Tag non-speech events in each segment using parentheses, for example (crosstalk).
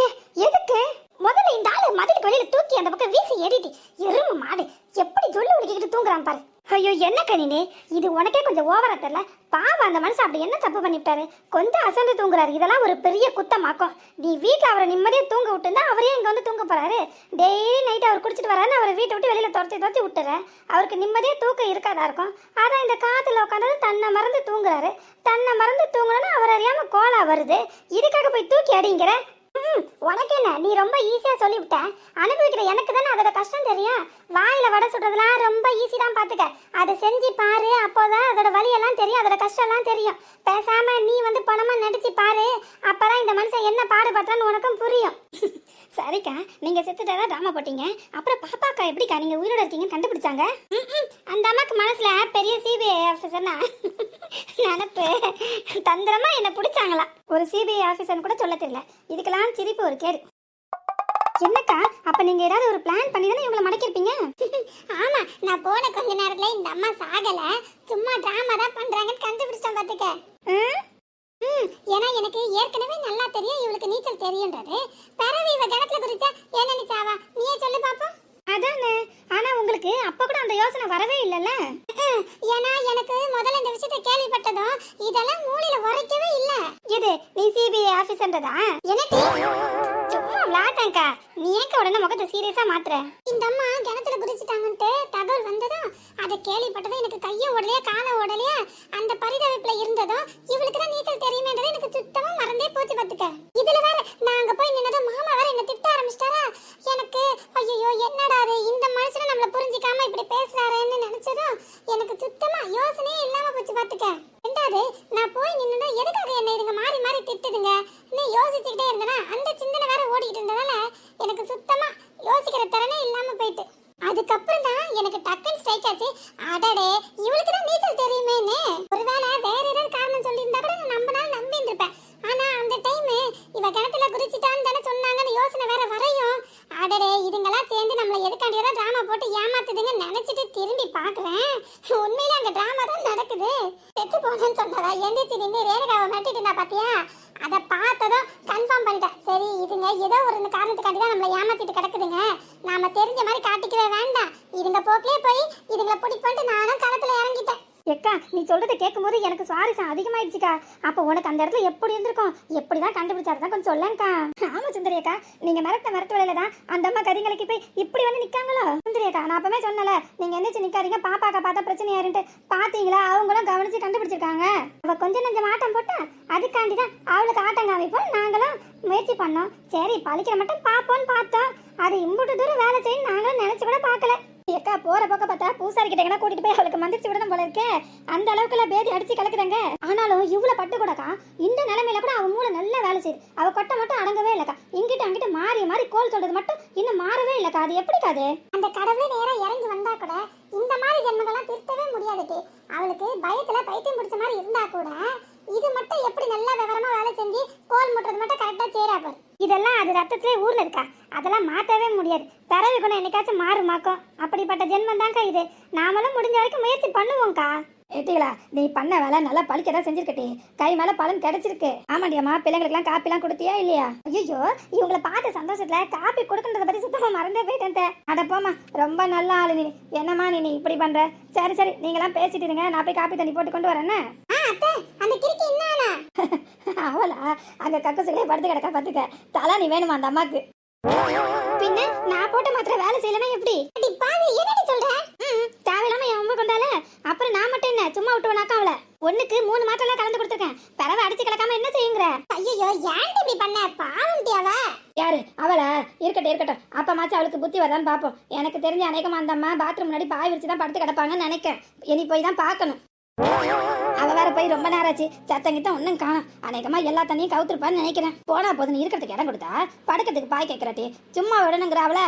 ஏ எதுக்கு? முதல்ல இந்த ஆளு மதுரை வெளியில தூக்கி அந்த பக்கம் வீசி எறிடி எருமை மாடு எப்படி சொல்லி உடுக்கிட்டு தூங்குறான் பாரு. ஐயோ என்ன கணினே இது உனக்கே கொஞ்சம் ஓவரா தெரியல. பாவம் அந்த மனுஷன் அப்படி என்ன தப்பு பண்ணிவிட்டாரு? கொஞ்சம் அசந்து தூங்குறாரு. இதெல்லாம் ஒரு பெரிய குத்தமாக்கும். நீ வீட்டில் அவரை நிம்மதியா தூங்க விட்டுருந்தா அவரே இங்க வந்து தூங்க போறாரு. டெய்லி நைட் அவர் குடிச்சிட்டு வரான்னு அவரை வீட்டை விட்டு வெளியில துரத்தி துரத்தி விட்டுறேன். அவருக்கு நிம்மதியா தூக்கம் இருக்காதா இருக்கும்? அதான் இந்த காத்துல உட்காந்து தன்னை மறந்து தூங்குறாரு. தன்னை மறந்து தூங்கணும்னா அவர் அறியாம கோலா வருது. இதுக்காக போய் தூக்கி அடிங்கிற உனக்கு என்ன? நீ ரொம்ப ஈஸியா சொல்லிவிட்ட. அனுபவிக்கிற எனக்கு தானே அதோட கஷ்டம் தெரியும். வாயில வடை சுடுறதுலாம் ரொம்ப ஈஸி தான் பாத்துக்க. அதை செஞ்சு பாரு அப்போதான் அதோட வலியெல்லாம் தெரியும் அதோட கஷ்டம்லாம் தெரியும். பேசாம நீ வந்து பணமா நடிச்சு பாரு அப்பதான் இந்த மனுஷன் என்ன பாடுபட்டான்னு உனக்கும் புரியும். (laughs) சரிக்கா நீங்க செத்துட்டதா டிராமா போட்டீங்க. அப்புறம் பாப்பாக்கா எப்படிக்கா நீங்க உயிரோட இருக்கீங்கன்னு கண்டுபிடிச்சாங்க? அந்த அம்மாக்கு மனசுல பெரிய சிபிஐ ஆஃபீஸர்னா நினப்பு. தந்திரமா என்ன பிடிச்சாங்களா ஒரு சிபிஐ ஆஃபீஸர்னு கூட சொல்ல தெரியல. இதுக்கெல்லாம் சிரிப்பு ஒரு கேடு. என்னக்கா அப்ப நீங்க ஏதாவது ஒரு பிளான் பண்ணி தானே இவங்களை மடக்கிருப்பீங்க ஆமா நான் போன கொஞ்ச நேரத்துல இந்த அம்மா சாகல. சும்மா டிராமா தான் பண்றாங்கன்னு கண்டுபிடிச்சேன் பாத்துக்க. ம் ஏன்னா எனக்கு ஏற்கனவே நல்லா தெரியும் இவளுக்கு நீச்சல் தெரியுன்றது. பிறகு இவ கிணத்துல குதிச்சா என்ன நிச்சாவா? நீயே சொல்லு பாப்போம். அதானே? ஆனா உங்களுக்கு அப்ப கூட அந்த யோசனை வரவே இல்லைல்ல? ஏன்னா எனக்கு முதல்ல இந்த விஷயத்தை கேள்விப்பட்டதும் இதெல்லாம் மூளையில உரைக்கவே இல்ல. இது நீ சிபிஐ ஆபீசர்ன்றதா எனக்கு சும்மா விளாட்டேன்க்கா நீ ஏக்க உடனே முகத்தை சீரியஸா மாத்துற? இந்த அம்மா கிணத்துல குதிச்சுட்டாங்கன்ட்டு தகவல் வந்ததும் அதை கேள்விப்பட்டதும் எனக்கு கைய உடலையா கால உடலையா அந்த பரிதவிப்புல இருந்ததும் இவளுக்கு தான் நீச்சல் தெரியுமேன்றது எனக்கு சுத்தமா மறந்தே போச்சு பாத்துக்க இதுல வேற நான் அங்க போய் நின்னதும் மாமா வேற என்ன திட்ட ஆரம்பிச்சிட்டாரா எனக்கு ஐயோ என்னடா அது இந்த மனுஷனை நம்மள புரிஞ்சிக்காம இப்படி பேசுறாருன்னு நினைச்சதும் எனக்கு சுத்தமா யோசனையே இல்லாம போச்சு பாத்துக்க ரெண்டாவது நான் போய் நின்னுனா எதுக்காக என்ன இதுங்க மாறி மாறி திட்டுதுங்க நீ யோசிச்சுக்கிட்டே இருந்தனா அந்த சிந்தனை வேற ஓடிக்கிட்டு இருந்ததால எனக்கு சுத்தமா யோசிக்கிற திறனே இல்லாம போயிட்டு அதுக்கப்புறம் தான் எனக்கு டக்குன்னு ஸ்ட்ரைக் ஆச்சு அடடே இவளுக்கு தான் நீச்சல் தெரியுமேன்னு ஒருவேளை வேற ஏதாவது காரணம் சொல்லியிருந்தா கூட நான் நம்பினாலும் நம்பி இருந்திருப்பேன் ஆனா அந்த டைம் இவ கிணத்துல குதிச்சிட்டான்னு தானே சொன்னாங்கன்னு யோசனை வேற வரையும் அடடே இதுங்கெல்லாம் சேர்ந்து நம்மளை எதுக்காண்டி ஏதோ போட்டு ஏமாத்துதுங்க நினைச்சிட்டு திரும்பி பார்க்குறேன். உண்மையில அந்த ட்ராமா தான் நடக்குது. செத்து போனேன்னு சொன்னதா? எந்திரிச்சு நின்று ரேணுகாவை மாட்டிட்டு இருந்தா பாத்தியா? அதை பார்த்ததும் கன்ஃபார்ம் பண்ணிட்டேன். சரி இதுங்க ஏதோ ஒரு காரணத்துக்காண்டி தான் நம்மளை ஏமாத்திட்டு கிடக்குதுங்க. நாம தெரிஞ்ச மாதிரி காட்டிக்கவே வேண்டாம். இதுங்க போக்கிலே போய் இதுங்களை பிடிப்பான்ட்டு நானும் களத்தில் இறங்கிட்டேன். எக்கா நீ சொல்றத கேட்கும்போது எனக்கு சுவாரஸ்யம் அதிகமாயிடுச்சுக்கா. அப்போ உனக்கு அந்த இடத்துல எப்படி இருந்திருக்கும்? எப்படி தான் கண்டுபிடிச்சாரு தான் கொஞ்சம் சொல்லேங்க்கா ஆமா சுந்தரி அக்கா நீங்க மிரட்ட மிரட்ட வேலையில தான் அந்த அம்மா கதிங்களுக்கு போய் இப்படி வந்து நிக்காங்களோ? சுந்தரி அக்கா நான் அப்பவே சொன்னல நீங்க என்னச்சு நிக்காதீங்க பாப்பாக்கா பார்த்தா பிரச்சனை யாருன்ட்டு பாத்தீங்களா? அவங்களும் கவனிச்சு கண்டுபிடிச்சிருக்காங்க. அவ கொஞ்சம் நஞ்சம் ஆட்டம் போட்டா அதுக்காண்டி தான் அவளுக்கு ஆட்டம் காமிப்போம் நாங்களும் முயற்சி பண்ணோம். சரி பழிக்கிற மட்டும் பார்ப்போம்னு பார்த்தோம். அது இம்புட்டு தூரம் வேலை செய்யும் நாங்களும் நினைச்சு கூட பார்க்கல. எக்கா போற போக்க பார்த்தா பூசாரி கிட்ட கூட்டிட்டு போய் அவளுக்கு மந்திரிச்சு விடணும் போல இருக்கே. அந்த அளவுக்கு எல்லாம் பேதி அடிச்சு கலக்குறாங்க ஆனாலும் இவ்வளவு பட்டு கூடக்கா இந்த நிலைமையில கூட அவன் மூளை நல்லா வேலை செய்யுது அவ கொட்டை மட்டும் அடங்கவே இல்லக்கா. இங்கிட்ட அங்கிட்ட மாறி மாறி கோல் சொல்றது மட்டும் இன்னும் மாறவே இல்லக்கா. அது எப்படி காது அந்த கடவுளே நேரா இறங்கி வந்தா கூட இந்த மாதிரி ஜென்மங்கள்லாம் திருத்தவே முடியாது அவளுக்கு பயத்துல பைத்தியம் பிடிச்ச மாதிரி இருந்தா கூட இது மட்டும் எப்படி நல்லா விவரமா வேலை செஞ்சு கோல் முட்டுறது மட்டும் பாரு இதெல்லாம் அது ரத்தத்திலே ஊர்ல இருக்கா? அதெல்லாம் மாத்தவே முடியாது. பிறவி குணம் என்னைக்காச்சும் மாறுமாக்கும் அப்படிப்பட்ட ஜென்மம் தான்க்கா இது. நாமளும் முடிஞ்ச வரைக்கும் முயற்சி பண்ணுவோம்க்கா. ஏட்டிகளா நீ பண்ண வேலை நல்லா பழிக்கதான் செஞ்சிருக்கட்டி. கை மேல பலன் கிடைச்சிருக்கு. ஆமாண்டியம்மா பிள்ளைங்களுக்குலாம் காப்பிலாம் கொடுத்தியா இல்லையா? ஐயோ இவங்களை பார்த்த சந்தோஷத்துல காப்பி கொடுக்கறத பத்தி சுத்தமா மறந்தே போயிட்டேன் அட போமா ரொம்ப நல்ல ஆளு நீ. என்னம்மா நீ நீ இப்படி பண்ற? சரி சரி நீங்களாம் பேசிட்டு இருங்க. நான் போய் காப்பி தண்ணி போட்டு கொண்டு அந்த கிறுக்கி என்ன அவளா? அங்க கக்கசுகளே படுத்து கிடக்கா பாத்துக்க. தலா நீ வேணுமா அந்த அம்மாக்கு? பின்ன நான் போட்ட மாத்திர வேலை செய்யலனா எப்படி? அடி பாவி என்னடி சொல்ற? ம் தேவையில்லாம என் அம்மா கொண்டால. அப்புறம் நான் மட்டும் என்ன? சும்மா விட்டுவனாக்கா அவள. ஒண்ணுக்கு மூணு மாத்திரம் கலந்து கொடுத்துருக்கேன். பரவ அடிச்சு கிடக்காம என்ன செய்யுங்கிற? ஐயோ ஏன்டி இப்படி பண்ண? பாவம்டி அவ. யாரு? அவளா? இருக்கட்டும் இருக்கட்டும். அப்பமாச்சும் அவளுக்கு புத்தி வரதான்னு பாப்போம். எனக்கு தெரிஞ்ச அநேகமா அந்த அம்மா பாத்ரூம் முன்னாடி பாய் விரிச்சு தான் படுத்து கிடப்பாங்கன்னு நினைக்கிறேன் இனி போய் தான் பார்க்கணும். அவ வேற போய் ரொம்ப நேரம் ஆச்சு சத்தங்கிட்ட ஒன்றும் காணும். அநேகமா எல்லா தண்ணியும் கவுத்துருப்பான்னு நினைக்கிறேன். போனா போது நீ இருக்கிறதுக்கு இடம் கொடுத்தா? படுக்கிறதுக்கு பாய் கேட்கறாட்டி சும்மா விடணுங்கிற அவள?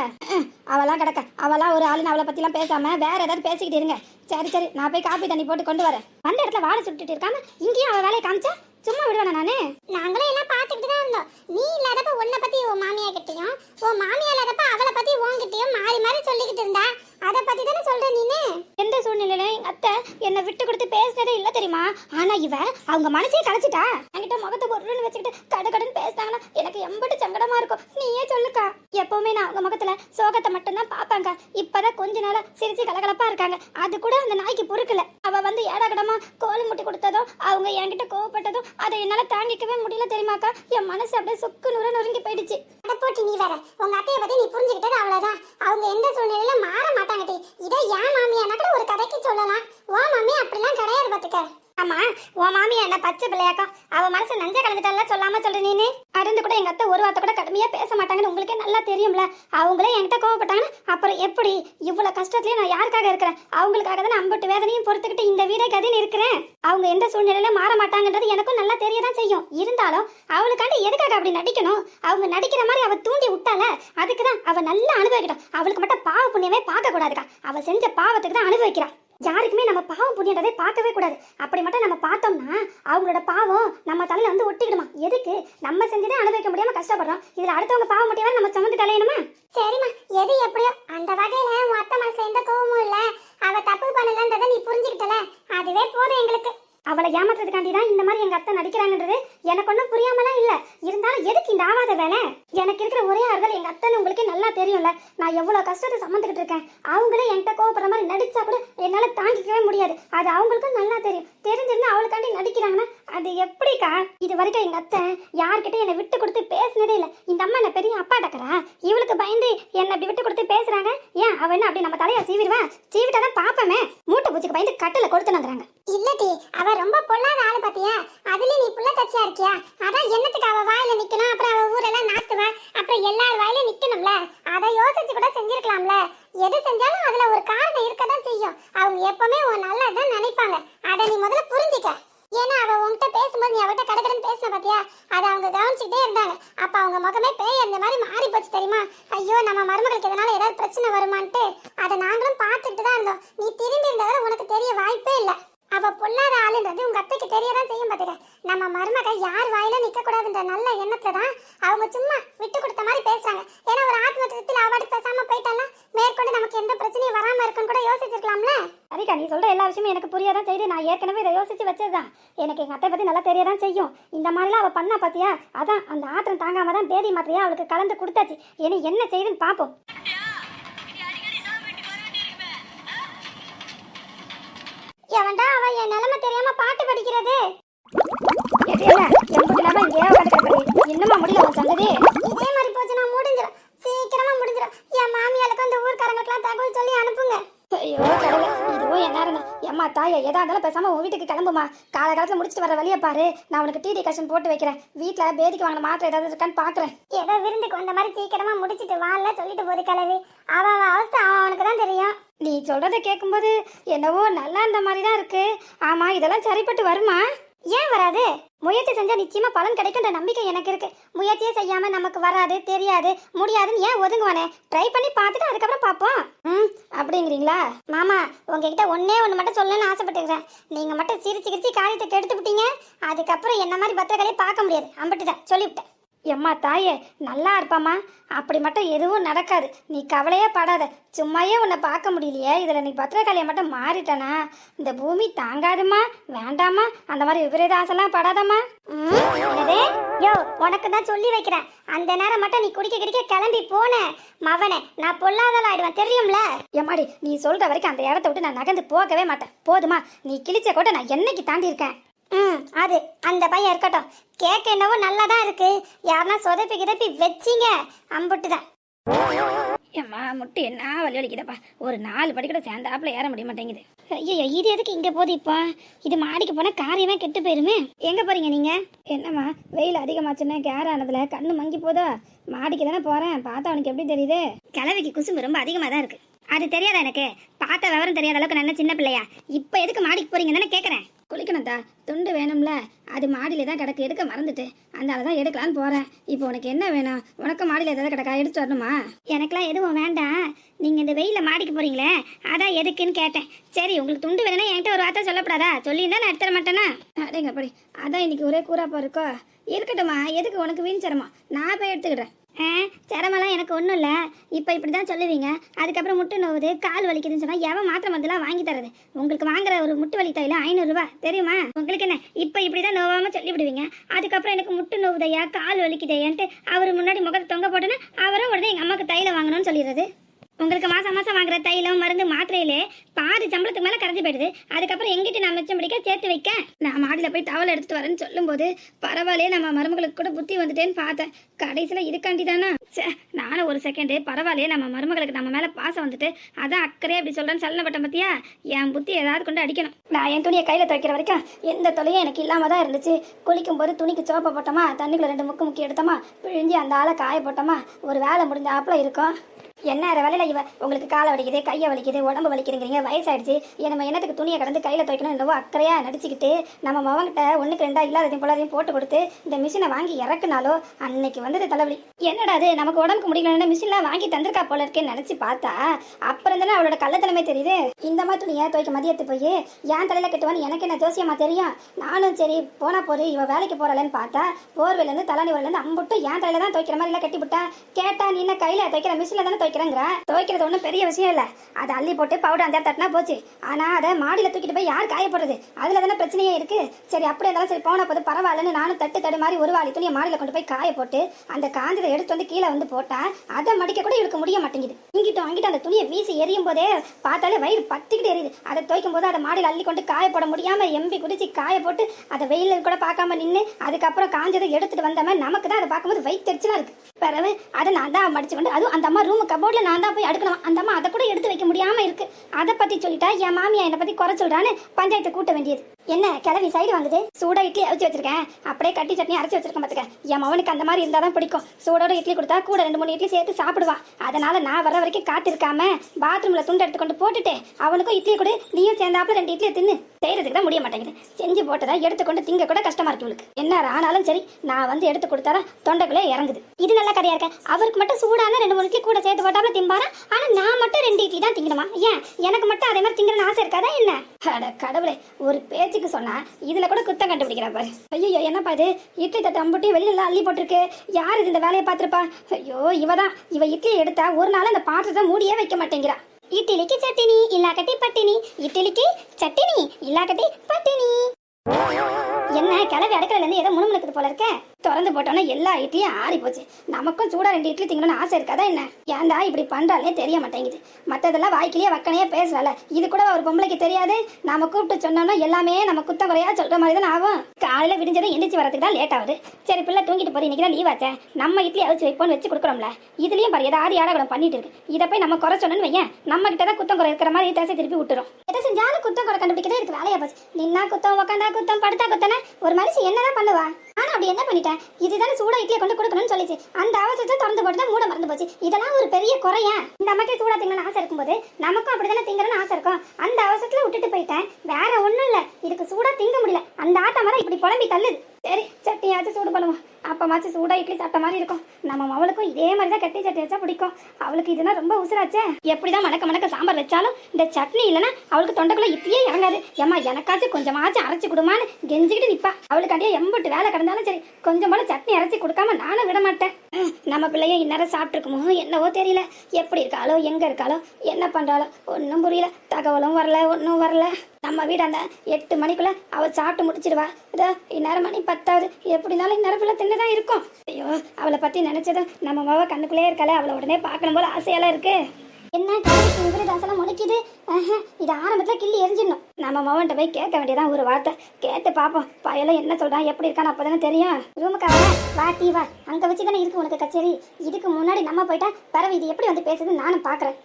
அவெல்லாம் கிடக்க. அவெல்லாம் ஒரு ஆளுன்னு அவளை பத்திலாம் பேசாம வேற ஏதாவது பேசிக்கிட்டு இருங்க. சரி சரி. நான் போய் காப்பி தண்ணி போட்டு கொண்டு வரேன். வந்த இடத்துல வாழை சுட்டுட்டு இருக்காம இங்கேயும் அவ வேலையை காமிச்சா? சும்மா விடுவேனா நானு? நாங்களும் எல்லாம் பார்த்துக்கிட்டு தான் இருந்தோம். நீ இல்லாதப்ப உன்னை பத்தி உன் மாமியா கிட்டயும் உன் மாமியா இல்லாதப்ப அவளை பத்தி உன்கிட்டயும் மாறி மாறி சொல்லிக்கிட்டு இருந்தா? அதை பத்தி தானே சொல்ற நீனு? எந்த சூழ்நிலையில எங்க அத்தை என்னை விட்டு கொடுத்து பேசுனதே இல்ல தெரியுமா? ஆனா இவ அவங்க மனசையே கலைச்சிட்டா. என்கிட்ட முகத்தை பொருள்னு வச்சுக்கிட்டு கடு கடுன்னு பேசினாங்கன்னா எனக்கு எம்பட்டு சங்கடமா இருக்கும். நீயே சொல்லுக்கா. எப்பவுமே நான் அவங்க முகத்துல சோகத்தை மட்டும்தான் பாப்பாங்க இப்பதான் கொஞ்ச நாளா சிரிச்சு கலகலப்பா இருக்காங்க. அது கூட அந்த நாய்க்கு பொறுக்கல. அவ வந்து ஏடாகடமா கோழி முட்டி கொடுத்ததும் அவங்க என்கிட்ட கோவப்பட்டதும் அதை என்னால தாங்கிக்கவே முடியல தெரியுமாக்கா? என் மனசு அப்படியே சொக்கு நுற நொறுங்கி போயிடுச்சு. அட போட்டு நீ வேற. உங்க அத்தைய பத்தி நீ புரிஞ்சுக்கிட்டது அவ்வளவுதான். அவங்க எந்த சூழ்நிலையில மாற மாட்டாங்க டி இதை ஏன் மாமியானா கூட ஒரு கதைக்கு சொல்லலாம். ஓ மாமி அப்படிலாம் கிடையாது பாத்துக்க. ஆமா உன் மாமி என்ன பச்சை பிள்ளையாக்கா? அவ மனசு நஞ்ச கலந்துட்டால சொல்லாம சொல்ற நீனு? அருந்து கூட எங்க அத்தை ஒரு வார்த்தை கூட கடுமையா பேச மாட்டாங்கன்னு உங்களுக்கே நல்லா தெரியும்ல. அவங்களே என்கிட்ட கோவப்பட்டாங்கன்னா அப்புறம் எப்படி? இவ்வளவு கஷ்டத்துலயும் நான் யாருக்காக இருக்கிறேன்? அவங்களுக்காக தான் அம்பட்டு வேதனையும் பொறுத்துக்கிட்டு இந்த வீடே கதின்னு இருக்கிறேன். அவங்க எந்த சூழ்நிலையில மாற மாட்டாங்கன்றது எனக்கும் நல்லா தெரியதான் செய்யும். இருந்தாலும் அவளுக்காண்டி எதுக்காக அப்படி நடிக்கணும்? அவங்க நடிக்கிற மாதிரி அவ தூண்டி விட்டால அதுக்கு தான் அவ நல்லா அனுபவிக்கட்டும். அவளுக்கு மட்டும் பாவ புண்ணியமே பார்க்க கூடாதுக்கா அவ செஞ்ச பாவத்துக்கு தான் அனுபவிக்கிறான் யாருக்குமே நம்ம பாவம் புண்ணியன்றதை பார்க்கவே கூடாது. அப்படி மட்டும் நம்ம பார்த்தோம்னா அவங்களோட பாவம் நம்ம தலையில வந்து ஒட்டிக்கிடுமா? எதுக்கு? நம்ம செஞ்சதே அனுபவிக்க முடியாம கஷ்டப்படுறோம். இதுல அடுத்தவங்க பாவம் முடியாம நம்ம சுமந்து தலையணுமா? சரிம்மா. எது எப்படியோ அந்த வகையில உன் அத்தை மனசுல எந்த கோவமும் இல்ல. அவ தப்பு பண்ணலன்றத நீ புரிஞ்சுக்கிட்டல. அதுவே போதும் எங்களுக்கு. அவளை ஏமாத்துறதுக்காண்டி தான் இந்த மாதிரி எங்க அத்தை நடிக்கிறாங்கன்றது எனக்கு ஒன்றும் புரியாமலாம் இல்ல. இருந்தாலும் எதுக்கு இந்த ஆவாத வேலை? எனக்கு இருக்கிற ஒரே ஆறுதல் எங்க அத்தைன்னு உங்களுக்கு நல்லா தெரியும்ல. நான் எவ்வளவு கஷ்டத்தை சம்மந்துக்கிட்டு இருக்கேன். அவங்களே என்கிட்ட கோவப்படுற மாதிரி நடிச்சா கூட என்னால தாங்கிக்கவே முடியாது. அது அவங்களுக்கும் நல்லா தெரியும். தெரிஞ்சிருந்தா அவளுக்காண்டி நடிக்கிறாங்கன்னா அது எப்படிக்கா? இது வரைக்கும் எங்க அத்தை யார்கிட்ட என்னை விட்டு கொடுத்து பேசினதே இல்ல. இந்த அம்மா என்ன பெரிய அப்பா டக்கரா இவளுக்கு பயந்து என்னை அப்படி விட்டு கொடுத்து பேசுறாங்க? ஏன் அவ என்ன அப்படி நம்ம தலையை சீவிடுவா? சீவிட்டாதான் பாப்பமே. மூட்டை பூச்சிக்கு பயந்து கட்டில கொடுத்துனாங்கிறாங்க இல்லடி அவ ரொம்ப பொல்லாத ஆளு பாத்தியா? அதுல நீ புள்ள தச்சியா இருக்கியா? அதான் என்னத்துக்கு அவ வாயில நிக்கணும் அப்புறம் அவ ஊரெல்லாம் நாத்துவா அப்புறம் எல்லார் வாயில நிக்கணும்ல? அதை யோசிச்சு கூட செஞ்சிருக்கலாம்ல? எது செஞ்சாலும் அதுல ஒரு காரணம் இருக்கதான் செய்யும். அவங்க எப்பவுமே உன் நல்லதான் நினைப்பாங்க. அதை நீ முதல்ல புரிஞ்சுக்க ஏன்னா அவ உன்கிட்ட பேசும்போது நீ அவட்ட கடகடன்னு பேசின பாத்தியா அதை அவங்க கவனிச்சுட்டே இருந்தாங்க அப்ப அவங்க முகமே பேய் அந்த மாதிரி மாறி போச்சு தெரியுமா ஐயோ நம்ம மருமகளுக்கு எதனால ஏதாவது பிரச்சனை வருமான்ட்டு அதை நாங்களும் பார்த்துட்டு தான் இருந்தோம் நீ திரும்பி இருந்தவரை உனக்கு தெரிய வாய்ப்பே இல்லை அவ பொல்லாத ஆளுன்றது உங்க அத்தைக்கு தெரியதான் செய்யும் பாத்துக்க நம்ம மருமக யார் வாயில நிக்க கூடாதுன்ற நல்ல எண்ணத்துல தான் அவங்க சும்மா விட்டு கொடுத்த மாதிரி பேசுறாங்க ஏன்னா ஒரு ஆத்ம திருப்தியில அவாடி பேசாம போயிட்டான்னா மேற்கொண்டு நமக்கு எந்த பிரச்சனையும் வராம இருக்குன்னு கூட யோசிச்சிருக்கலாம்ல சரிக்கா நீ சொல்ற எல்லா விஷயமும் எனக்கு புரியதான் செய்யுது நான் ஏற்கனவே இதை யோசிச்சு வச்சதுதான் எனக்கு எங்க அத்தை பத்தி நல்லா தெரியதான் செய்யும் இந்த மாதிரிலாம் அவ அதான் அந்த ஆத்திரம் தாங்காம தான் பேதி மாத்திரையா அவளுக்கு கலந்து கொடுத்தாச்சு. இனி என்ன செய்யுதுன்னு பாப்போம். எவன்டா அவ என் நிலைமை தெரியாம பாட்டு படிக்கிறது? என்னமா முடியல உன் சங்கதி இதே மாதிரி போச்சுன்னா முடிஞ்சிடும் சீக்கிரமா முடிஞ்சிடும் என் மாமியாளுக்கு அந்த ஊர்க்காரங்களுக்குலாம் தகவல் சொல்லி அனுப்புங்க. ஐயோ கடவுளே இதுவும் என்ன இருந்தா எம்மா தாயே எதா இருந்தாலும் பேசாம உன் வீட்டுக்கு கிளம்புமா காலகாலத்துல முடிச்சிட்டு வர வழியை பாரு. நான் உனக்கு டிடி கஷன் போட்டு வைக்கிறேன். வீட்ல பேதிக்கு வாங்கின மாத்திரை ஏதாவது இருக்கான்னு பாக்குறேன். ஏதோ விருந்துக்கு வந்த மாதிரி சீக்கிரமா முடிச்சிட்டு வாழ சொல்லிட்டு போகுது கிளவி அவ அவ அவஸ்தை அவனுக்கு தான் தெரியும். நீ சொல்றத கேட்கும்போது என்னவோ நல்லா இருந்த மாதிரி தான் இருக்கு. ஆமா இதெல்லாம் சரிப்பட்டு வருமா? ஏன் வராது? முயற்சி செஞ்சா நிச்சயமா பலன் கிடைக்குன்ற நம்பிக்கை எனக்கு இருக்கு. முயற்சியே செய்யாம நமக்கு வராது தெரியாது முடியாதுன்னு ஏன் ஒதுங்குவானே? ட்ரை பண்ணி பார்த்துட்டு அதுக்கப்புறம் பார்ப்போம். ம் அப்படிங்கிறீங்களா? மாமா உங்ககிட்ட ஒன்னே ஒன்று மட்டும் சொல்லணும்னு ஆசைப்பட்டுக்கிறேன். நீங்க மட்டும் சிரிச்சு சிரிச்சு காரியத்தை கெடுத்து விட்டீங்க. அதுக்கப்புறம் என்ன மாதிரி பத்திரக்காலே பார்க்க முடியாது. அம்பிட்டுட்டேன் சொல்லிவிட்டேன். எம்மா தாயே நல்லா இருப்பாம்மா. அப்படி மட்டும் எதுவும் நடக்காது. நீ கவலையே படாத. சும்மாயே உன்னை பார்க்க முடியலையே. இதில் நீ பத்திரக்காளியை மட்டும் மாறிட்டனா? இந்த பூமி தாங்காதுமா வேண்டாமா அந்த மாதிரி விபரீத ஆசைலாம் படாதம்மா. என்னது? யோ உனக்கு தான் சொல்லி வைக்கிறேன். அந்த நேரம் மட்டும் நீ குடிக்க குடிக்க கிளம்பி போன. மவனே நான் பொல்லாதல ஆயிடுவேன் தெரியும்ல எம்மாடி நீ சொல்ற வரைக்கும் அந்த இடத்த விட்டு நான் நகர்ந்து போகவே மாட்டேன். போதுமா? நீ கிழிச்ச கூட நான் என்னைக்கு தாண்டி இருக்கேன் ம் அது அந்த பையன் இருக்கட்டும். கேட்க என்னவோ நல்லா தான் இருக்கு. யாருன்னா சொதப்பி கிதப்பி வச்சிங்க. அம்புட்டு தான் ஏம்மா முட்டு என்ன வலி வலிக்குதப்பா. ஒரு நாலு படி கூட சேர்ந்தாப்புல ஏற முடிய மாட்டேங்குது. ஐயோ இது எதுக்கு இங்கே போகுது இப்போ? இது மாடிக்கு போனால் காரியமே கெட்டு போயிருமே. எங்கே போறீங்க நீங்கள் என்னம்மா வெயில் அதிகமாச்சுன்னா கேர் ஆனதுல கண்ணு மங்கி போதா? மாடிக்கு தானே போகிறேன் பார்த்தா அவனுக்கு எப்படி தெரியுது? கிழவிக்கு குசும்பு ரொம்ப அதிகமாக தான் இருக்கு. அது தெரியாதா எனக்கு? பார்த்த விவரம் தெரியாத அளவுக்கு நல்ல சின்ன பிள்ளையா? இப்போ எதுக்கு மாடிக்கு போறீங்க தானே கேட்குறேன் குளிக்கணும்தா துண்டு வேணும்ல. அது மாடியில தான் கிடக்கு. எடுக்க மறந்துட்டு. அதனால தான் எடுக்கலான்னு போறேன். இப்போ உனக்கு என்ன வேணும்? உனக்கு மாடியில் ஏதாவது கிடக்கா? எடுத்து வரணுமா? எனக்கெல்லாம் எதுவும் வேண்டாம் நீங்கள் இந்த வெயில மாடிக்கு போறீங்களே அதான் எதுக்குன்னு கேட்டேன். சரி உங்களுக்கு துண்டு வேணும்னா என்கிட்ட ஒரு வார்த்தை சொல்லப்படாதா? சொல்லியிருந்தா நான் எடுத்துட மாட்டேனா? அடேங்க அப்படி அதான் இன்னைக்கு ஒரே கூறாப்பா இருக்கோ இருக்கட்டும்மா. எதுக்கு உனக்கு வீண் சிரமம்? நான் போய் எடுத்துக்கிட்டேன் ஆ சிரமெல்லாம் எனக்கு ஒன்றும் இல்லை. இப்போ இப்படி தான் சொல்லுவீங்க. அதுக்கப்புறம் முட்டு நோவுது கால் வலிக்குதுன்னு சொன்னால் எவன் மாத்திரை மருந்துலாம் வாங்கி தரது? உங்களுக்கு வாங்குற ஒரு முட்டு வலி தையில ஐநூறுரூவா தெரியுமா? உங்களுக்கு என்ன? இப்போ இப்படி தான் நோவாமல் சொல்லிவிடுவீங்க. அதுக்கப்புறம் எனக்கு முட்டு நோவுதையா கால் வலிக்குதையான்ட்டு அவர் முன்னாடி முகத்தை தொங்க போட்டுன்னு அவரும் உடனே எங்கள் அம்மாவுக்கு தைல வாங்கணும்னு சொல்லிடுறது. உங்களுக்கு மாசம் மாசம் வாங்குற தைலம் மருந்து மாத்திரையிலே பாதி சம்பளத்துக்கு மேல கரைஞ்சு போயிடுது. அதுக்கப்புறம் எங்கிட்ட நான் மிச்சம் பிடிக்க சேர்த்து வைக்க. நான் மாடியில போய் டவல் எடுத்துட்டு வரேன்னு சொல்லும்போது பரவாயில்லையே நம்ம மருமகளுக்கு கூட புத்தி வந்துட்டேன்னு பார்த்தேன். கடைசியில இதுக்காண்டி தானே? சே நானும் ஒரு செகண்டு பரவாயில்லையே நம்ம மருமகளுக்கு நம்ம மேல பாசம் வந்துட்டு அதான் அக்கறையே அப்படி சொல்றேன்னு சல்லப்பட்டேன் பத்தியா? என் புத்தி ஏதாவது கொண்டு அடிக்கணும். நான் என் துணியை கையில துவைக்கிற வரைக்கும் எந்த தொலையும் எனக்கு இல்லாம தான் இருந்துச்சு. குளிக்கும் போது துணிக்கு சோப்பை போட்டோமா தண்ணிக்குள்ள ரெண்டு முக்கு முக்கி எடுத்தோமா பிழிஞ்சு அந்த ஆளை காய போட்டோமா ஒரு வேலை முடிஞ்ச ஆப்பில் இருக்கும். என்ன வேலையில இவ உங்களுக்கு காலை வலிக்குது கையை வலிக்குது உடம்பு வலிக்குதுங்கிறீங்க? வயசாயிடுச்சு. ஏன் நம்ம என்னத்துக்கு துணியை கடந்து கையில் துவைக்கணும்? என்னவோ அக்கறையா நடிச்சுக்கிட்டு நம்ம மவங்கிட்ட ஒன்றுக்கு ரெண்டா இல்லாததையும் பொல்லாதையும் போட்டு கொடுத்து இந்த மிஷினை வாங்கி இறக்குனாலோ அன்னைக்கு வந்தது தலைவலி. என்னடா அது? நமக்கு உடம்புக்கு முடியலன்னு மிஷின்லாம் வாங்கி தந்திருக்கா போல இருக்கேன்னு நினச்சி பார்த்தா அப்புறம் தானே அவளோட கள்ளத்தனமே தெரியுது. இந்த மாதிரி துணியை துவைக்க மதியத்து போய் ஏன் தலையில் கட்டுவான்னு எனக்கு என்ன ஜோசியமா தெரியும்? நானும் சரி போனா போது இவ வேலைக்கு போறலன்னு பார்த்தா போர்வையிலேருந்து தலைநிவரிலேருந்து தலைநிவர்ல என் அம்புட்டு ஏன் தலையில தான் துவைக்கிற மாதிரி எல்லாம் கட்டி விட்டா கேட்டா நீ என்ன கையில் துவைக்கிற மிஷினில் தானே துவைக்கிறேங்கிற துவைக்கிறது ஒன்றும் பெரிய விஷயம் இல்ல. அதை அள்ளி போட்டு பவுடர் அந்த தட்டினா போச்சு. ஆனா அதை மாடியில தூக்கிட்டு போய் யார் காயப்படுறது? அதில் தானே பிரச்சனையே இருக்கு. சரி அப்படி இருந்தாலும் சரி போன போது பரவாயில்லன்னு நானும் தட்டு தடு மாதிரி ஒரு வாளி துணியை மாடியில கொண்டு போய் காய போட்டு அந்த காஞ்சதை எடுத்து வந்து கீழே வந்து போட்டா அதை மடிக்க கூட இவளுக்கு முடிய மாட்டேங்குது. இங்கிட்ட வாங்கிட்டு அந்த துணியை வீசி எரியும் போதே பார்த்தாலே வயிறு பத்திக்கிட்டு எரியுது. அதை துவைக்கும் போது அதை மாடியில் அள்ளி கொண்டு காய போட முடியாமல் எம்பி குடிச்சு காய போட்டு அதை வெயிலில் கூட பார்க்காம நின்று அதுக்கப்புறம் காஞ்சதை எடுத்துட்டு வந்தாமல் நமக்கு தான் அதை பார்க்கும்போது வயிற்றுச்சலா இருக்கு. பிறகு அதை நான் தான் மடிச்சு கொண்டு அதுவும் அந்த அம்மா ரூமுக்கு கபோர்டில் நான் தான் போய் அடுக்கணும். அந்த அம்மா அதை கூட எடுத்து வைக்க முடியாமல் இருக்குது அதை பற்றி சொல்லிட்டா என் மாமியா என்னை பற்றி குறை சொல்கிறான்னு பஞ்சாயத்தை கூட்ட வேண்டியது. என்ன கிளவி சைடு வாங்குது சூடா இட்லி அவிச்சு வச்சிருக்கேன். அப்படியே கட்டி சட்னி அரைச்சி வச்சிருக்கேன் பாத்துக்க. என் மவனுக்கு அந்த மாதிரி இருந்தால் தான் பிடிக்கும். சூடோட இட்லி கொடுத்தா கூட ரெண்டு மூணு இட்லி சேர்த்து சாப்பிடுவான் அதனால நான் வர வரைக்கும் காத்திருக்காம பாத்ரூம்ல துண்டு எடுத்து கொண்டு போட்டுட்டு அவனுக்கும் இட்லி கொடு நீயும் சேர்ந்தாப்புல ரெண்டு இட்லியை தின்னு. செய்யறதுக்கு தான் முடிய மாட்டேங்குது. செஞ்சு போட்டதா எடுத்துக்கொண்டு திங்க கூட கஷ்டமா இருக்கு இவளுக்கு. என்ன ஆனாலும் சரி நான் வந்து எடுத்து கொடுத்தாதான் தொண்டைக்குள்ளே இறங்குது. இது நல்ல கதையா இருக்க. அவருக்கு மட்டும் சூடான ரெண்டு மூணு இட்லி கூட சேர்த்து போட்டாப்புல திம்பாரா ஆனா நான் மட்டும் ரெண்டு இட்லி தான் திங்கணுமா? ஏன்? எனக்கு மட்டும் அதே மாதிரி திங்கணும்னு ஆசை இருக்காதா என்ன? அட கடவுளே ஒரு பேச்சு பேச்சுக்கு சொன்னா இதுல கூட குத்தம் கண்டுபிடிக்கிறா பாரு. ஐயோ என்னப்பா இது? இட்லி தட்டை அம்புட்டி வெளியில எல்லாம் அள்ளி போட்டிருக்கு. யார் இது இந்த வேலையை பார்த்திருப்பா? ஐயோ இவதான். இவ இட்லி எடுத்தா ஒரு நாள் அந்த பாத்திரத்தை மூடியே வைக்க மாட்டேங்கிறா. இட்லிக்கு சட்டினி இல்லாக்கட்டி பட்டினி. இட்லிக்கு சட்டினி இல்லாக்கட்டி பட்டினி. என்ன கிளவி அடுக்கல இருந்து ஏதோ முணுமுணுக்குது போல இருக்க? திறந்து போட்டோன்னா எல்லா இட்லியும் ஆறி போச்சு. நமக்கும் சூடா ரெண்டு இட்லி திங்கணும்னு ஆசை இருக்காதா என்ன? ஏன்டா இப்படி பண்றாலே தெரிய மாட்டேங்குது. மத்ததெல்லாம் வாய்க்கிலேயே வக்கனையே பேசல இது கூட ஒரு பொம்பளைக்கு தெரியாது. நாம கூப்பிட்டு சொன்னோம்னா எல்லாமே நம்ம குத்தம் குறையா சொல்ற மாதிரி தான் ஆகும். காலையில விடிஞ்சதை எந்திரிச்சு வரதுக்கு தான் லேட் ஆகுது. சரி பிள்ளை தூங்கிட்டு போறீங்க இன்னைக்கு தான் லீவ் ஆச்சே. நம்ம இட்லி அவிச்சு வைப்போம்னு வச்சு கொடுக்குறோம்ல. இதுலயும் பாரு ஏதாவது ஆடகுடம் பண்ணிட்டு இருக்கு. இதை போய் நம்ம குறை சொன்னோன்னு வையன். நம்ம கிட்ட தான் குத்தம் குறை இருக்கிற மாதிரி தேசை திருப்பி விட்டுரும். எதை செஞ்சாலும் குத்தம் குறை கண்டுபிடிக்கதே இருக்கு வேலையா போச்சு நின்னா குத்தம் உக்காந்தா குத்தம் படுத்தா குத்தனா ஒரு மனுஷன் என்னதான் பண்ணுவா? ஆனா அப்படி என்ன பண்ணிட்டேன்? இதுதானே சூடா இட்லியை கொண்டு கொடுக்கணும்னு சொல்லிச்சு. அந்த அவசரத்தை திறந்து போட்டு தான் மூட மறந்து போச்சு. இதெல்லாம் ஒரு பெரிய குறையா? இந்த அம்மாக்கே சூடா திங்கணும்னு ஆசை இருக்கும்போது நமக்கும் அப்படிதானே திங்கணும்னு ஆசை இருக்கும். அந்த அவசரத்துல விட்டுட்டு போயிட்டேன். வேற ஒண்ணும் இல்ல. இதுக்கு சூடா திங்க முடியல. அந்த ஆட்ட மரம் இப்படி புலம்பி தள்ளுது. சரி சட்னியாச்சும் சூடு பண்ணுவோம். அப்பமாச்சும் சூடா இட்லி சாப்பிட்ட மாதிரி இருக்கும். நம்ம அவளுக்கும் இதே மாதிரி தான் கட்டி சட்னி வச்சா பிடிக்கும். அவளுக்கு இதுனா ரொம்ப உசுராச்சே. எப்படிதான் மணக்க மணக்க சாம்பார் வச்சாலும் இந்த சட்னி இல்லைன்னா அவளுக்கு தொண்டைக்குள்ள இட்லியே இறங்காது. ஏமா எனக்காச்சும் கொஞ்சமாச்சும் அரைச்சி கொடுமான்னு கெஞ்சிக்கிட்டு நிப்பா. அவளுக்காண்டியே எம்பிட்டு வேலை கிடந்தாலும் சரி கொஞ்சம் போல சட்னி அரைச்சி கொடுக்காம நானும் விட மாட்டேன். நம்ம பிள்ளைய இந்நேரம் சாப்பிட்டுருக்குமோ என்னவோ தெரியல. எப்படி இருக்காளோ எங்க இருக்காளோ என்ன பண்றாளோ ஒன்றும் புரியல. தகவலும் வரல ஒன்றும் வரல. நம்ம வீடு அந்த எட்டு மணிக்குள்ள அவள் சாப்பிட்டு முடிச்சிடுவா. இதோ இந்நேரம் மணி பத்தாவது. எப்படினாலும் இந்நேரம் ஃபுல்லாக தின்னுதான் இருக்கும். ஐயோ அவளை பத்தி நினச்சதும் நம்ம மாவ கண்ணுக்குள்ளே இருக்காளே. அவளை உடனே பார்க்கணும் போல ஆசையெல்லாம் இருக்கு. என்ன காலைக்கு விபரீதாசெல்லாம் முளைக்குது இது ஆரம்பத்துல கிள்ளி எரிஞ்சிடணும். நம்ம மவன்கிட்ட போய் கேட்க வேண்டியதான் ஒரு வார்த்தை. கேட்டு பார்ப்போம் பையெல்லாம் என்ன சொல்றான் எப்படி இருக்கான்னு அப்போதானே தெரியும். ரூமுக்கு வா வா டீ வா. அங்க வச்சு தானே இருக்கு உனக்கு கச்சேரி. இதுக்கு முன்னாடி நம்ம போயிட்டா பரவ இது எப்படி வந்து பேசுதுன்னு நானும் பாக்குறேன்.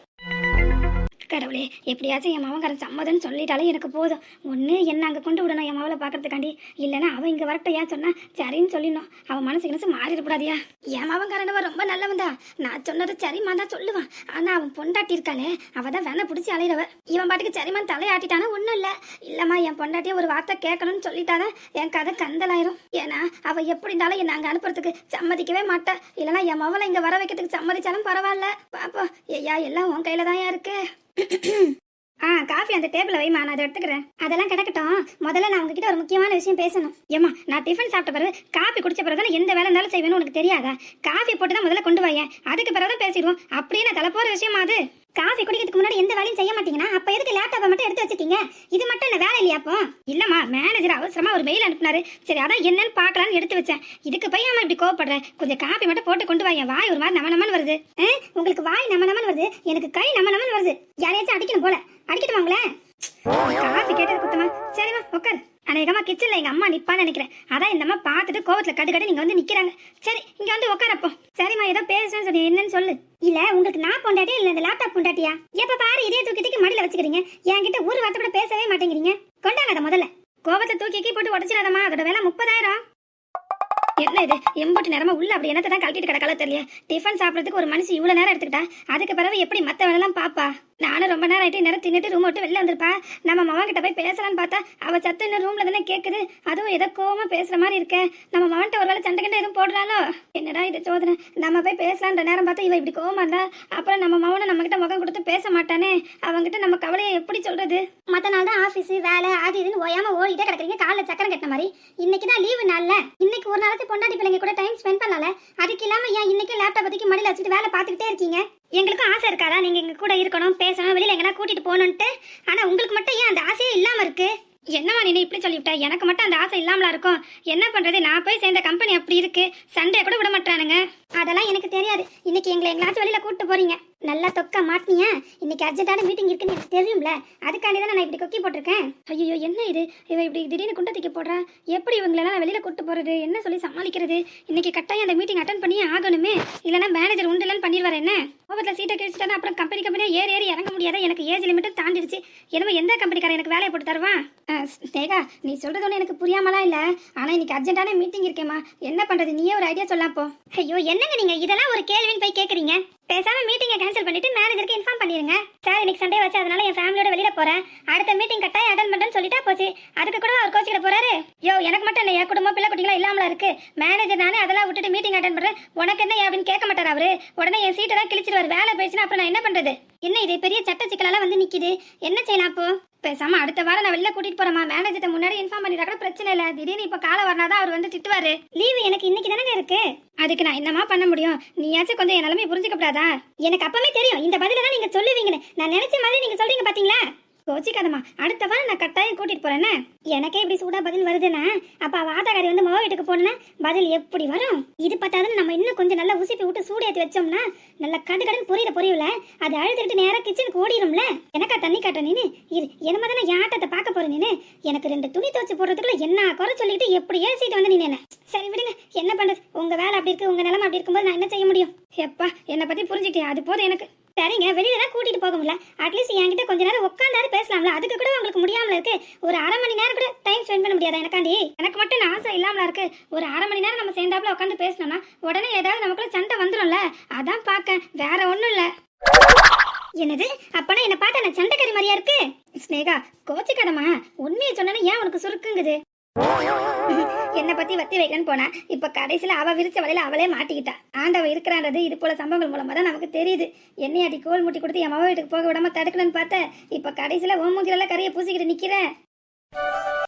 கடவுளே எப்படியாச்சும் என் மவங்காரன் சம்மதம்னு சொல்லிட்டாலே எனக்கு போதும். ஒன்று என்ன அங்கே கொண்டு விடணும் என் மாவளை பார்க்கறதுக்காண்டி. இல்லைன்னா அவன் இங்கே வரட்டும் ஏன் சொன்னா? சரின்னு சொல்லிடணும். அவன் மனசு மனசு மாறிடக்கூடாதியா என் மவங்காரனவ ரொம்ப நல்லவன் தான் நான் சொன்னது சரிம்மா தான் சொல்லுவான். ஆனால் அவன் பொண்டாட்டி இருக்காளே அவள் தான் வேணை பிடிச்சி அலையிறவ. இவன் பாட்டுக்கு சரிமான் தலையாட்டிட்டானா? ஒன்றும் இல்லை. இல்லைம்மா என் பொண்டாட்டியை ஒரு வார்த்தை கேட்கணும்னு சொல்லிட்டாதான் என் கதை கந்தலாயிரும். ஏன்னா அவள் எப்படி இருந்தாலும் என்னை அங்கே அனுப்புறதுக்கு சம்மதிக்கவே மாட்டேன் இல்லைன்னா என் மவளை இங்கே வர வைக்கிறதுக்கு சம்மதிச்சாலும் பரவாயில்ல. பாப்பா ஐயா எல்லாம் உன் கையில் தான் இருக்கு. ஆ காஃபி அந்த டேபிள் வைமா நான் அதை எடுத்துக்கிறேன். அதெல்லாம் கிடக்கட்டும். முதல்ல நான் உங்ககிட்ட ஒரு முக்கியமான விஷயம் பேசணும். ஏமா நான் டிஃபன் சாப்பிட்ட பிறகு காஃபி குடிச்ச பிறகு தான் எந்த வேலை இருந்தாலும் செய்வேன்னு உனக்கு தெரியாதா? காஃபி போட்டு தான் முதல்ல கொண்டு வாயேன். அதுக்கு பிறகு தான் பேசிடுவோம். அப்படியே நான் தலை விஷயமா அது? காஃபி குடிக்கிறதுக்கு முன்னாடி எந்த வேலையும் செய்ய மாட்டீங்கன்னா அப்ப எதுக்கு லேப்டாப்பை மட்டும் எடுத்து வச்சிருக்கீங்க இது மட்டும் என்ன வேலை இல்லையா அப்போ? இல்லம்மா மேனேஜர் அவசரமா ஒரு மெயில் அனுப்புனாரு. சரி அதான் என்னன்னு பாக்கலாம்னு எடுத்து வச்சேன். இதுக்கு பையன் இப்படி கோவப்படுற? கொஞ்சம் காஃபி மட்டும் போட்டு கொண்டு வாங்க வாய் ஒரு மாதிரி நம நமன்னு வருது உங்களுக்கு வாய் நம நமன்னு வருது. எனக்கு கை நம நமன்னு வருது. யாரையாச்சும் அடிக்கணும் போல. அடிக்கட்டுமா உங்களே? காஃபி கேட்டது குத்தமா. சரிம்மா உட்காரு. அநேகமா கிச்சன்ல எங்க அம்மா நிப்பான்னு நினைக்கிறேன். அதான் இந்த அம்மா பார்த்துட்டு கோவத்துல கட்டு கட்டு நீங்க வந்து நிக்கிறாங்க. சரி இங்க வந்து உட்காரப்போ சரிம்மா ஏதோ பேசுறேன்னு சொல்லி என்னன்னு சொல்லு. இல்ல உங்களுக்கு நான் பொண்டாட்டியா இல்ல இந்த லேப்டாப் பொண்டாட்டியா? எப்ப பாரு இதே தூக்கி தூக்கி மடியில வச்சுக்கிறீங்க. என்கிட்ட ஒரு வார்த்தை கூட பேசவே மாட்டேங்கிறீங்க. கொண்டாங்க அதை முதல்ல. கோவத்தை தூக்கி கீ போட்டு உடச்சிடாதம்மா. அதோட வேலை முப்பதாயிரம். என்ன இது? எம்பட்டு நேரமா உள்ள அப்படி என்னத்தை தான் கழட்டிட்டு கிடக்கல தெரியல டிஃபன் சாப்பிடறதுக்கு ஒரு மனுஷன் இவ்வளவு நேரம் எடுத்துக்கிட்டா? அதுக்கு பிறகு எப்படி மத்த வேலைலாம் பாப்பா? நானும் ரொம்ப நேரம் ஆகிட்டு நேரம் தின்னுட்டு ரூம் விட்டு வெளில வந்திருப்பா நம்ம மவன் கிட்ட போய் பேசலாம்னு பார்த்தா அவ சத்து இன்னும் ரூம்ல தானே கேக்குது. அதுவும் ஏதோ கோவமா பேசுற மாதிரி இருக்க. நம்ம மவன்கிட்ட ஒரு வேளை சண்டை கண்ட எதுவும் போடுறாளோ? என்னடா இது சோதனை? நம்ம போய் பேசலான்ற நேரம் பார்த்தா இவ இப்படி கோவமா இருந்தா அப்புறம் நம்ம மவனை நம்ம கிட்ட முகம் கொடுத்து பேச மாட்டானே. அவங்கிட்ட நம்ம கவலையை எப்படி சொல்றது? மத்த நாள் தான் ஆபீஸ் வேலை அது இதுன்னு ஓயாம ஓடிட்டே கிடக்குறீங்க. காலைல சக்கரம் கட்டின மாதிரி. இன்னைக்கு தான் லீவு நாள்ல. இன்னைக்கு ஒரு நாளைக்கு பொண்டாட்டி பிள்ளைங்க கூட டைம் ஸ்பெண்ட் பண்ணல. அதுக்கு இல்லாம ஏன் இன்னைக்கு லேப்டாப் பத்திக்கு மடியில வச்சுட்டு வேலை பார்த்துக்கிட்டே இருக்கீங்க? எங்களுக்கும் ஆசை இருக்காதா? நீங்க எங்க கூட இருக்கணும் பேசணும் வெளியில எங்கன்னா கூட்டிட்டு போகணுன்ட்டு. ஆனா உங்களுக்கு மட்டும் ஏன் அந்த ஆசையே இல்லாம இருக்கு? என்னம்மா நீ இப்படி சொல்லிவிட்ட? எனக்கு மட்டும் அந்த ஆசை இல்லாமலா இருக்கும்? என்ன பண்றது? நான் போய் சேர்ந்த கம்பெனி அப்படி இருக்கு. சண்டே கூட விட மாட்டானுங்க அதெல்லாம் எனக்கு தெரியாது. இன்னைக்கு எங்களை எங்களாச்சும் வெளியில கூப்பிட்டு போறீங்க. நல்லா தொக்க மாட்டினியா? இன்னைக்கு அர்ஜென்ட்டான மீட்டிங் இருக்குன்னு எனக்கு தெரியும்ல. அதுக்காண்டி தான் நான் இப்படி கொக்கி போட்டிருக்கேன். ஐயோ என்ன இது? இவ இப்படி திடீர்னு குண்டை தூக்கி போடுறான். எப்படி இவங்களெல்லாம் வெளியில கூட்டு போறது? என்ன சொல்லி சமாளிக்கிறது? இன்னைக்கு கட்டாயம் அந்த மீட்டிங் அட்டன் பண்ணியே ஆகணுமே. இல்லைன்னா மேனேஜர் உண்டுலன்னு பண்ணிடுவார் என்ன? கோபத்தில் சீட்டை கிழிச்சிட்டா அப்புறம் கம்பெனி கம்பெனியாக ஏறி ஏறி இறங்க முடியாத? எனக்கு ஏஜ் லிமிட்டும் தாண்டிடுச்சு. என்னமோ எந்த கம்பெனிக்காரன் எனக்கு வேலையை போட்டு தருவான்? தேகா ஸ்னேகா நீ சொல்றது ஒன்று எனக்கு புரியாமலாம் இல்லை. ஆனால் இன்னைக்கு அர்ஜென்ட்டான மீட்டிங் இருக்கேம்மா. என்ன பண்றது? நீயே ஒரு ஐடியா சொல்லலாம் போ. ஐயோ என்னங்க நீங்க? இதெல்லாம் ஒரு கேள்வின்னு போய் கேட்குறீங்க பேசாம மீட்டிங்கை கேன்சல் பண்ணிட்டு மேனேஜருக்கு இன்ஃபார்ம் பண்ணிடுங்க சார் இன்னைக்கு சண்டே வச்சு அதனால என் ஃபேமிலியோட வெளியில போறேன். அடுத்த மீட்டிங் கட்டாயம் அட்டன் பண்றேன்னு சொல்லிட்டா போச்சு. அதுக்கு கூட அவர் கோச்சிக்கிட போறாரு? யோ எனக்கு மட்டும் என்ன என் குடும்பம் பிள்ளை குட்டிங்களா இல்லாமல இருக்கு? மேனேஜர் நானே அதெல்லாம் விட்டுட்டு மீட்டிங் அட்டன் பண்றேன். உனக்கு என்ன அப்படின்னு கேட்க மாட்டார் அவரு. உடனே என் சீட்டை தான் கிழிச்சிருவாரு வேலை போயிடுச்சுன்னா அப்புறம் நான் என்ன பண்றது? என்ன இது பெரிய சட்ட சிக்கலெல்லாம் வந்து நிக்குது. என்ன செய்யலாம் அப்போ? பேசாம அடுத்த வாரம் நான் வெளில கூட்டிட்டு போறேமா மேனேஜர்ட்ட முன்னாடி இன்ஃபார்ம் பண்ணிட்டா கூட பிரச்சனை இல்ல. திடீர்னு இப்ப காலை வரனாதான் அவர் வந்து திட்டுவாரு. லீவு எனக்கு இன்னைக்கு தானே இருக்கு. அதுக்கு நான் என்னமா பண்ண முடியும்? நீயாச்சும் கொஞ்சம் என் நிலைமை புரிஞ்சுக்கப்படாதா எனக்கு அப்பவே தெரியும். இந்த பதில தான் நீங்க சொல்லுவீங்கன்னு. நான் நினைச்ச மாதிரி நீங்க சொல்றீங்க பாத்தீங்களா? கோச்சிக்காதம்மா. அடுத்த வாரம் நான் கட்டாயம் கூட்டிட்டு போறேன்னு எனக்கே இப்படி சூடா பதில் வருதுன்னா அப்ப அவ ஆத்தாக்காரி வந்து மொபைல் வீட்டுக்கு போனா பதில் எப்படி வரும்? இது பார்த்தாதுன்னு நம்ம இன்னும் கொஞ்சம் நல்லா உசிப்பி விட்டு சூடு ஏற்றி வச்சோம்னா நல்லா கடு கடுன்னு புரியல புரியல அது அழுதுகிட்டு நேராக கிச்சனுக்கு ஓடிடும்ல எனக்கா தண்ணி காட்ட நீனு? இரு என்னமா தானே யாட்டத்தை பார்க்க போற நீனு? எனக்கு ரெண்டு துணி துவச்சு போடுறதுக்குள்ள என்ன குறை சொல்லிட்டு எப்படி ஏசிட்டு வந்து நீ சரி விடுங்க என்ன பண்றது? உங்க வேலை அப்படி இருக்கு உங்க நிலைமை அப்படி இருக்கும்போது நான் என்ன செய்ய முடியும்? எப்பா என்னை பத்தி புரிஞ்சுக்கிட்டேன் அது போதும் எனக்கு. சரிங்க வெளியில தான் கூட்டிட்டு போக முடியல. அட்லீஸ்ட் என்கிட்ட கொஞ்ச நேரம் உட்காந்தாரு பேசலாம்ல. அதுக்கு கூட உங்களுக்கு முடியாமல இருக்கு. ஒரு அரை மணி நேரம் கூட டைம் ஸ்பெண்ட் பண்ண முடியாதா எனக்காண்டி? எனக்கு மட்டும் நான் ஆசை இல்லாமல இருக்கு. ஒரு அரை மணி நேரம் நம்ம சேர்ந்தாப்புல உட்காந்து பேசணும்னா உடனே ஏதாவது நமக்குள்ள சண்டை வந்துடும்ல அதான் பார்க்க வேற ஒண்ணும் இல்ல. என்னது? அப்பனா என்ன பார்த்தா நான் சண்டைக்காரி மாதிரியா இருக்கு? ஸ்னேகா கோச்சிக்கடமா உண்மையை சொன்னா ஏன் உனக்கு சுருக்குங்குது? (laughs) என்னை பத்தி வத்தி வைக்கன்னு போனா இப்ப கடைசியில அவ விரிச்ச வலையில அவளே மாட்டிக்கிட்டா. ஆண்டவ இருக்கிறான்றது இது போல சம்பவங்கள் மூலமா தான் நமக்கு தெரியுது. என்னை அடி கோல் முட்டி கொடுத்து என் மவ வீட்டுக்கு போக விடாம தடுக்கணும்னு பார்த்த இப்ப கடைசியில ஓமுகிரல கரையை பூசிக்கிட்டு நிக்கிற